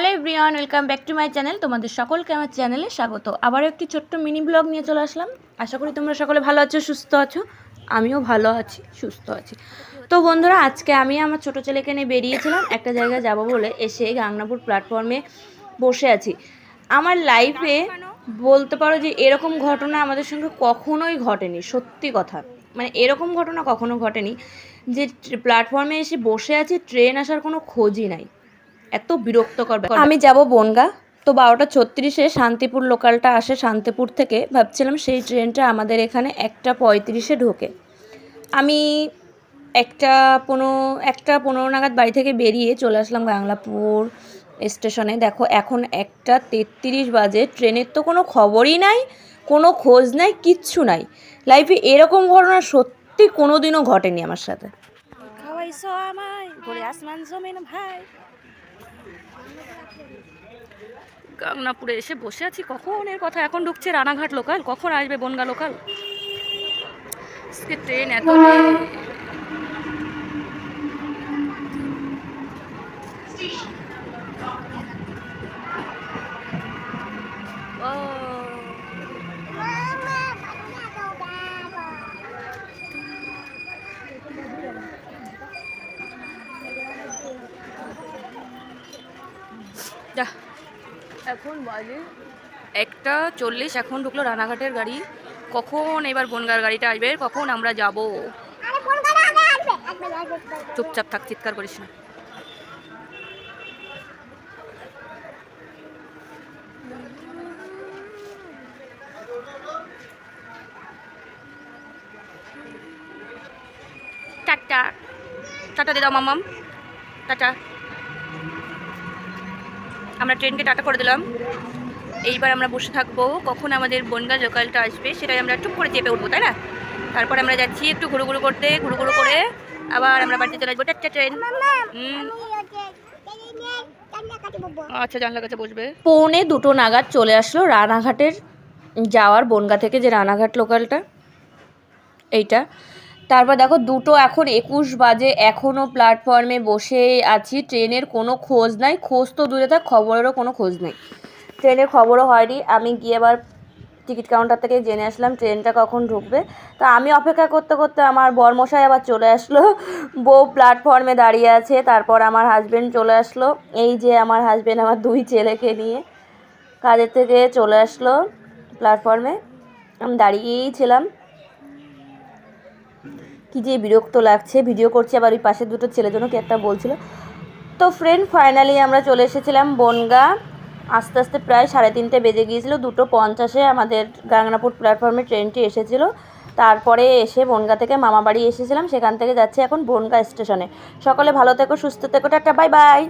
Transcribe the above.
Hello everyone, welcome back to my channel. তোমাদের সকলকে আমার চ্যানেলে স্বাগত। আবারও একটি ছোট্ট মিনি ব্লগ নিয়ে চলে আসলাম। আশা করি তোমরা সকলে ভালো আছো, সুস্থ আছো। আমিও ভালো আছি, সুস্থ আছি। তো বন্ধুরা, আজকে আমি আমার ছোটো ছেলেকে নিয়ে বেরিয়েছিলাম। একটা জায়গায় যাব বলে এসে গাংনাপুর প্ল্যাটফর্মে বসে আছি। আমার লাইফে বলতে পারো যে এরকম ঘটনা আমাদের সঙ্গে কখনোই ঘটেনি, সত্যি কথা। মানে এরকম ঘটনা কখনো ঘটেনি যে প্ল্যাটফর্মে এসে বসে আছি ট্রেন আসার কোনো খোঁজই নাই। এত বিরক্তকর আমি যাব বনগা। তো বারোটা ছত্রিশে শান্তিপুর লোকালটা আসে শান্তিপুর থেকে। ভাবছিলাম সেই ট্রেনটা আমাদের এখানে একটা পঁয়ত্রিশে ঢোকে। আমি একটা পনেরো একটা পনেরো নাগাদ বাড়ি থেকে বেরিয়ে চলে আসলাম বাংলাপুর স্টেশনে। দেখো এখন একটা তেত্রিশ বাজে। ট্রেনের তো কোনো খবরই নাই কোনো খোঁজ নাই কিচ্ছু নাই। লাইফে এরকম ঘটনা সত্যি কোনো দিনও ঘটেনি আমার সাথে। খাওয়াইছো আমায় ঘুরে আসমান জমিন ভাই। গাংনাপুরে এসে বসে আছি। কখন এর কথা? এখন ঢুকছে রানাঘাট লোকাল কখন আসবে বনগা লোকাল ট্রেন এত। যা। এখন বাজে একটা চল্লিশ, এখন ঢুকলো রানাঘাটের গাড়ি। কখন এবার বনগার গাড়িটা আসবে? কখন আমরা যাব? চুপচাপ থাক, চিৎকার করিস না। টাটা। টাটা দিয়ে দাও মামাম। টাটা। আমরা ট্রেনকে টাটা করে দিলাম। এইবার আমরা বসে থাকব কখন আমাদের বনগা লোকালটা আসবে সেটাই আমরা টুক করে চেপে উঠবো তাই না? তারপর আমরা যাচ্ছি একটু ঘুরু ঘুরু করতে ঘুরু ঘুরু করে আবার আমরা বাড়িতে চলে আসব। টাটা ট্রেন আচ্ছা জানলার কাছে বসবে। পৌনে দুটো নাগাদ চলে আসলো রানাঘাটের যাওয়ার বনগা থেকে যে রানাঘাট লোকালটা এইটা। তারপর দেখো দুটো এখন একুশ বাজে এখনও প্ল্যাটফর্মে বসে আছি। ট্রেনের কোনো খোঁজ নাই। খোঁজ তো দূরে থাক, খবরেরও কোনো খোঁজ নেই। ট্রেনের খবরও হয়নি। আমি গিয়ে এবার টিকিট কাউন্টার থেকে জেনে আসলাম ট্রেনটা কখন ঢুকবে। তো আমি অপেক্ষা করতে করতে আমার বরমশাই আবার চলে আসলো। বউ প্ল্যাটফর্মে দাঁড়িয়ে আছে। তারপর আমার হাজবেন্ড চলে আসলো। এই যে আমার হাজবেন্ড আমার দুই ছেলেকে নিয়ে কাজের থেকে চলে আসলো প্ল্যাটফর্মে আমি দাঁড়িয়েই ছিলাম। কি যে বিরক্ত লাগছে। ভিডিও করছি, আবার ওই পাশের দুটো ছেলের জন্য কি একটা বলছিল। তো ফ্রেন্ড ফাইনালি আমরা চলে এসেছিলাম বনগা। আস্তে আস্তে প্রায় সাড়ে তিনটে বেজে গিয়েছিল, দুটো পঞ্চাশে আমাদের গাংনাপুর প্ল্যাটফর্মে ট্রেনটি এসেছিল। তারপরে এসে বনগা থেকে মামা বাড়ি এসেছিলাম, সেখান থেকে যাচ্ছি এখন বনগা স্টেশনে সকলে ভালো থেকো, সুস্থ থেকো, টাটা বাই বাই